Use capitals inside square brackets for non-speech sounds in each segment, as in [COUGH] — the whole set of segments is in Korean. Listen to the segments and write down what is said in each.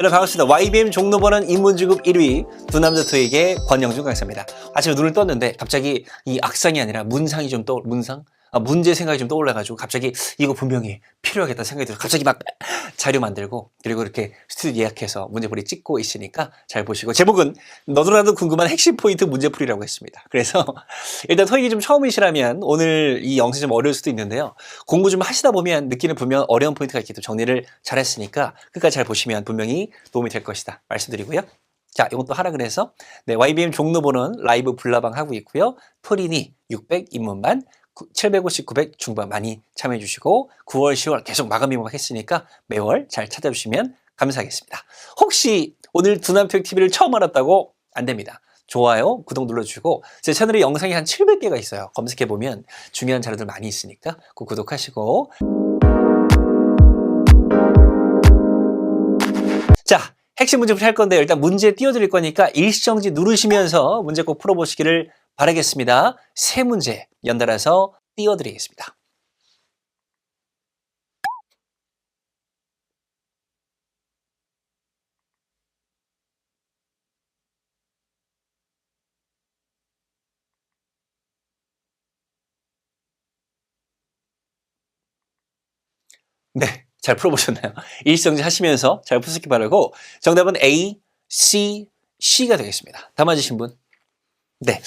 여러분 반갑습니다. YBM 종로번은 인문지급 1위 두 남자 투에게 권영준 강사입니다. 아침에 눈을 떴는데 갑자기 이 악상이 아니라 문상이 좀 떠, 문상? 아, 문제 생각이 좀 떠올라가지고 갑자기 이거 분명히 필요하겠다 생각이 들어서 갑자기 막 자료 만들고 그리고 이렇게 스튜디오 예약해서 문제풀이 찍고 있으니까 잘 보시고 제목은 너도나도 궁금한 핵심 포인트 문제풀이라고 했습니다. 그래서 [LAUGHS] 일단 토익이 좀 처음이시라면 오늘 이 영상이 좀 어려울 수도 있는데요. 공부 좀 하시다 보면 느끼는 분명 어려운 포인트가 있기 때문에 정리를 잘 했으니까 끝까지 잘 보시면 분명히 도움이 될 것이다 말씀드리고요. 자, 또 하라 그래서 네, YBM 종로 보는 라이브 불나방 하고 있고요. 토리니 600 입문반 750, 900 중반 많이 참여해 주시고 9월, 10월 계속 마감이 했으니까 매월 잘 찾아주시면 감사하겠습니다. 혹시 오늘 두남토익 TV를 처음 알았다고 안 됩니다. 좋아요, 구독 눌러주시고 제 채널에 영상이 한 700개가 있어요. 검색해보면 중요한 자료들 많이 있으니까 꼭 구독하시고 자, 핵심 문제풀이 할 건데 일단 문제 띄워드릴 거니까 일시정지 누르시면서 문제 꼭 풀어보시기를 바라겠습니다. 세 문제 연달아서 띄워드리겠습니다. 네, 잘 풀어보셨나요? [LAUGHS] 일시정지 하시면서 잘 푸시기 바라고 정답은 A, C, C가 되겠습니다. 다 맞으신 분? 네.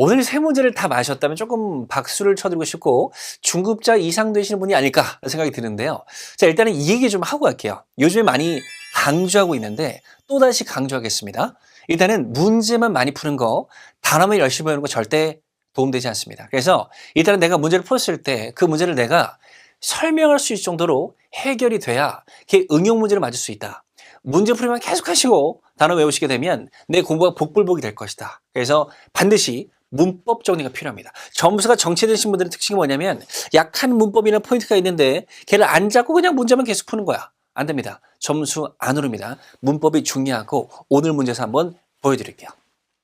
오늘 세 문제를 다 마셨다면 조금 박수를 쳐드리고 싶고 중급자 이상 되시는 분이 아닐까 생각이 드는데요. 자 일단은 이 얘기 좀 하고 갈게요. 요즘에 많이 강조하고 있는데 또다시 강조하겠습니다. 일단은 문제만 많이 푸는 거 단어만 열심히 배우는 거 절대 도움되지 않습니다. 그래서 일단은 내가 문제를 풀었을 때 그 문제를 내가 설명할 수 있을 정도로 해결이 돼야 그게 응용 문제를 맞을 수 있다. 문제 풀이만 계속 하시고 단어 외우시게 되면 내 공부가 복불복이 될 것이다. 그래서 반드시 문법 정리가 필요합니다. 점수가 정체되신 분들의 특징이 뭐냐면 약한 문법이나 포인트가 있는데 걔를 안 잡고 그냥 문제만 계속 푸는 거야. 안 됩니다. 점수 안 오릅니다. 문법이 중요하고 오늘 문제에서 한번 보여드릴게요.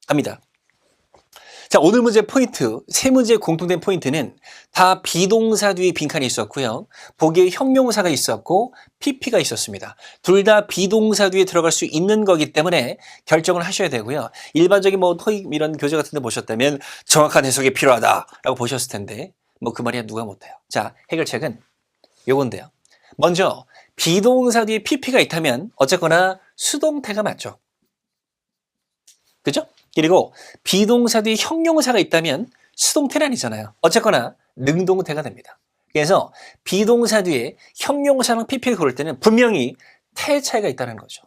갑니다. 자, 오늘 문제 포인트, 세 문제의 공통된 포인트는 다 비동사 뒤에 빈칸이 있었고요. 보기에 형용사가 있었고 PP가 있었습니다. 둘 다 비동사 뒤에 들어갈 수 있는 거기 때문에 결정을 하셔야 되고요. 일반적인 뭐 토익 이런 교재 같은 데 보셨다면 정확한 해석이 필요하다라고 보셨을 텐데 뭐 그 말이야 누가 못해요. 자, 해결책은 요건데요. 먼저 비동사 뒤에 PP가 있다면 어쨌거나 수동태가 맞죠. 그죠? 그리고 비동사 뒤에 형용사가 있다면 수동태는 아니잖아요. 어쨌거나 능동태가 됩니다. 그래서 비동사 뒤에 형용사랑 PP를 고를 때는 분명히 태 차이가 있다는 거죠.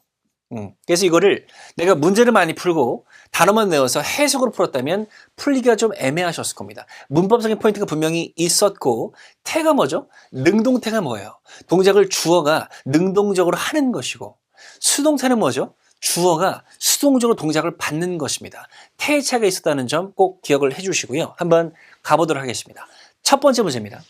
음, 그래서 이거를 내가 문제를 많이 풀고 단어만 외워서 해석으로 풀었다면 풀기가 좀 애매하셨을 겁니다. 문법적인 포인트가 분명히 있었고 태가 뭐죠? 능동태가 뭐예요? 동작을 주어가 능동적으로 하는 것이고 수동태는 뭐죠? 주어가 수동적으로 동작을 받는 것입니다. 태의 차이가 있었다는 점 꼭 기억을 해주시고요. 한번 가보도록 하겠습니다. 첫 번째 문제입니다.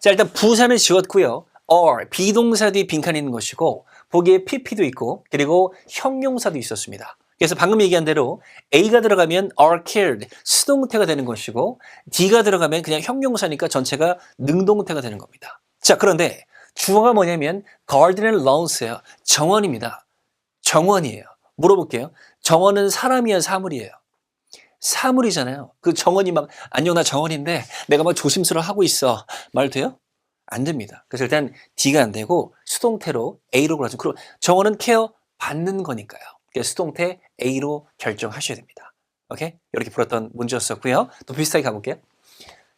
자 일단 부사는 지웠고요. or 비동사 뒤에 빈칸이 있는 것이고 보기에 pp도 있고 그리고 형용사도 있었습니다. 그래서 방금 얘기한 대로 A가 들어가면 are cared 수동태가 되는 것이고 D가 들어가면 그냥 형용사니까 전체가 능동태가 되는 겁니다. 자 그런데 주어가 뭐냐면 garden and lawns예요. 정원입니다. 정원이에요. 물어볼게요. 정원은 사람이야 사물이에요. 사물이잖아요. 그 정원이 막 안녕 나 정원인데 내가 막 조심스러워 하고 있어. 말 돼요? 안 됩니다. 그래서 일단 D가 안 되고 수동태로 A로 골라줘. 그럼 정원은 케어 받는 거니까요. 그래서 수동태 A로 결정하셔야 됩니다. 오케이? 이렇게 풀었던 문제였었고요. 또 비슷하게 가볼게요.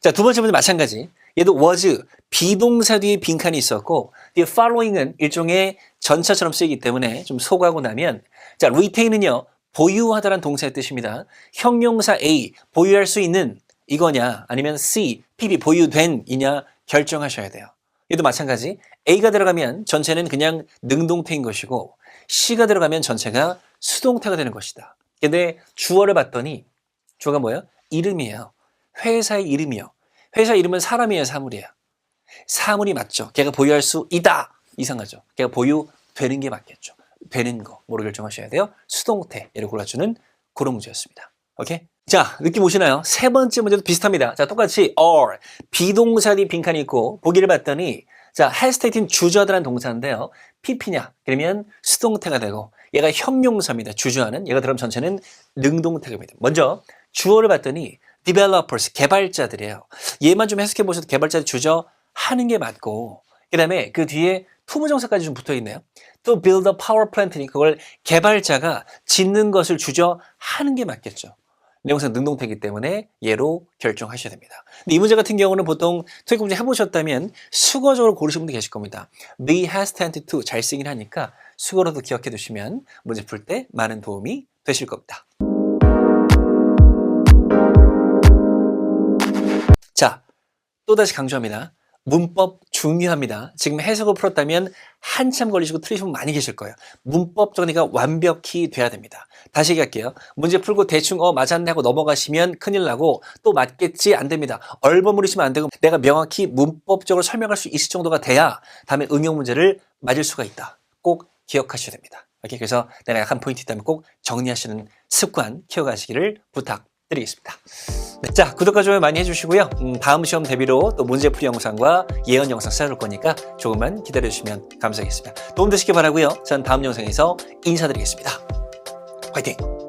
자, 두 번째 문제 마찬가지. 얘도 was 비동사 뒤에 빈칸이 있었고 the following은 일종의 전차처럼 쓰이기 때문에 좀 소거하고 나면 자, retain은요. 보유하다란 동사의 뜻입니다. 형용사 A 보유할 수 있는 이거냐 아니면 C PP 보유된이냐 결정하셔야 돼요. 얘도 마찬가지. A가 들어가면 전체는 그냥 능동태인 것이고 C가 들어가면 전체가 수동태가 되는 것이다. 근데 주어를 봤더니 주어가 뭐예요? 이름이에요. 회사의 이름이요. 회사 이름은 사람이에요, 사물이에요. 사물이 맞죠. 걔가 보유할 수 있다. 이상하죠. 걔가 보유되는 게 맞겠죠. 되는 거 뭐로 결정하셔야 돼요? 수동태를 골라주는 그런 문제였습니다. 오케이? 자, 느낌 오시나요? 세 번째 문제도 비슷합니다. 자, 똑같이 or 비동사 뒤 빈칸이 있고 보기를 봤더니 자, hesitate는 주저하다는 동사인데요. pp냐? 그러면 수동태가 되고 얘가 형용사입니다. 주저하는. 얘가 들어가면 전체는 능동태입니다. 먼저 주어를 봤더니 developers, 개발자들이에요. 얘만 좀 해석해 보셔도 개발자들 주저하는 게 맞고 그 다음에 그 뒤에 투부정사까지 좀 붙어 있네요. 또 build a power plant니 그걸 개발자가 짓는 것을 주저 하는 게 맞겠죠. 내용상 능동태이기 때문에 얘로 결정하셔야 됩니다. 근데 이 문제 같은 경우는 보통 토익 문제 해보셨다면 수거적으로 고르시는 분도 계실 겁니다. be hesitant to 잘 쓰긴 하니까 수거로도 기억해 두시면 문제 풀 때 많은 도움이 되실 겁니다. 자, 또다시 강조합니다. 문법 중요합니다. 지금 해석을 풀었다면 한참 걸리시고 틀리신 분 많이 계실 거예요. 문법 정리가 완벽히 돼야 됩니다. 다시 얘기할게요. 문제 풀고 대충 어 맞았네 하고 넘어가시면 큰일 나고 또 맞겠지 안 됩니다. 얼버무리시면 안 되고 내가 명확히 문법적으로 설명할 수 있을 정도가 돼야 다음에 응용 문제를 맞을 수가 있다. 꼭 기억하셔야 됩니다. 이렇게 그래서 내가 약한 포인트 있다면 꼭 정리하시는 습관 키워가시기를 부탁 드리겠습니다. 네, 자, 구독과 좋아요 많이 해주시고요. 음, 다음 시험 대비로 또 문제풀이 영상과 예언 영상 쌓아줄 거니까 조금만 기다려주시면 감사하겠습니다. 도움 되시길 바라고요. 전 다음 영상에서 인사드리겠습니다. 화이팅!